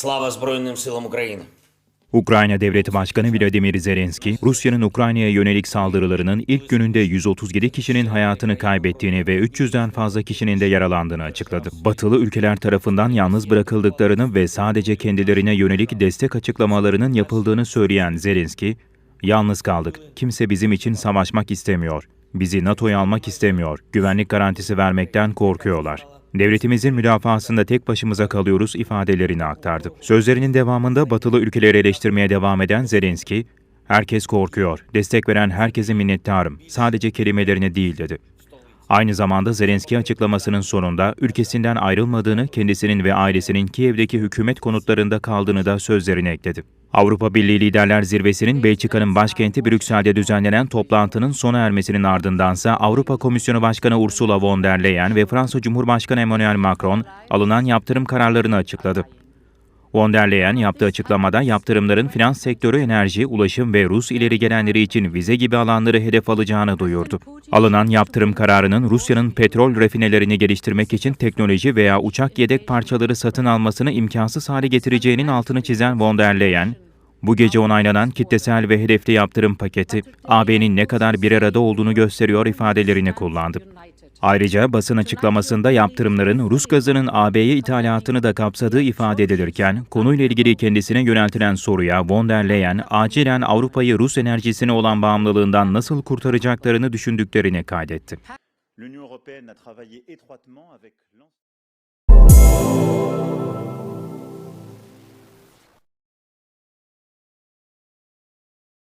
Слава Збройним силам України! Ukrayna Devleti Başkanı Vladimir Zelenski, Rusya'nın Ukrayna'ya yönelik saldırılarının ilk gününde 137 kişinin hayatını kaybettiğini ve 300'den fazla kişinin de yaralandığını açıkladı. Batılı ülkeler tarafından yalnız bırakıldıklarını ve sadece kendilerine yönelik destek açıklamalarının yapıldığını söyleyen Zelenski, "Yalnız kaldık. Kimse bizim için savaşmak istemiyor. Bizi NATO'ya almak istemiyor. Güvenlik garantisi vermekten korkuyorlar." Devletimizin müdafasında tek başımıza kalıyoruz ifadelerini aktardı. Sözlerinin devamında batılı ülkeleri eleştirmeye devam eden Zelenski, herkes korkuyor, destek veren herkese minnettarım, sadece kelimelerine değil dedi. Aynı zamanda Zelenski açıklamasının sonunda ülkesinden ayrılmadığını, kendisinin ve ailesinin Kiev'deki hükümet konutlarında kaldığını da sözlerine ekledi. Avrupa Birliği Liderler Zirvesi'nin Belçika'nın başkenti Brüksel'de düzenlenen toplantının sona ermesinin ardındansa Avrupa Komisyonu Başkanı Ursula von der Leyen ve Fransa Cumhurbaşkanı Emmanuel Macron alınan yaptırım kararlarını açıkladı. Von der Leyen yaptığı açıklamada yaptırımların finans sektörü, enerji, ulaşım ve Rus ileri gelenleri için vize gibi alanları hedef alacağını duyurdu. Alınan yaptırım kararının Rusya'nın petrol refinelerini geliştirmek için teknoloji veya uçak yedek parçaları satın almasını imkansız hale getireceğinin altını çizen von der Leyen, bu gece onaylanan kitlesel ve hedefli yaptırım paketi, AB'nin ne kadar bir arada olduğunu gösteriyor ifadelerini kullandı. Ayrıca basın açıklamasında yaptırımların Rus gazının AB'ye ithalatını da kapsadığı ifade edilirken, konuyla ilgili kendisine yöneltilen soruya von der Leyen, acilen Avrupa'yı Rus enerjisine olan bağımlılığından nasıl kurtaracaklarını düşündüklerini kaydetti.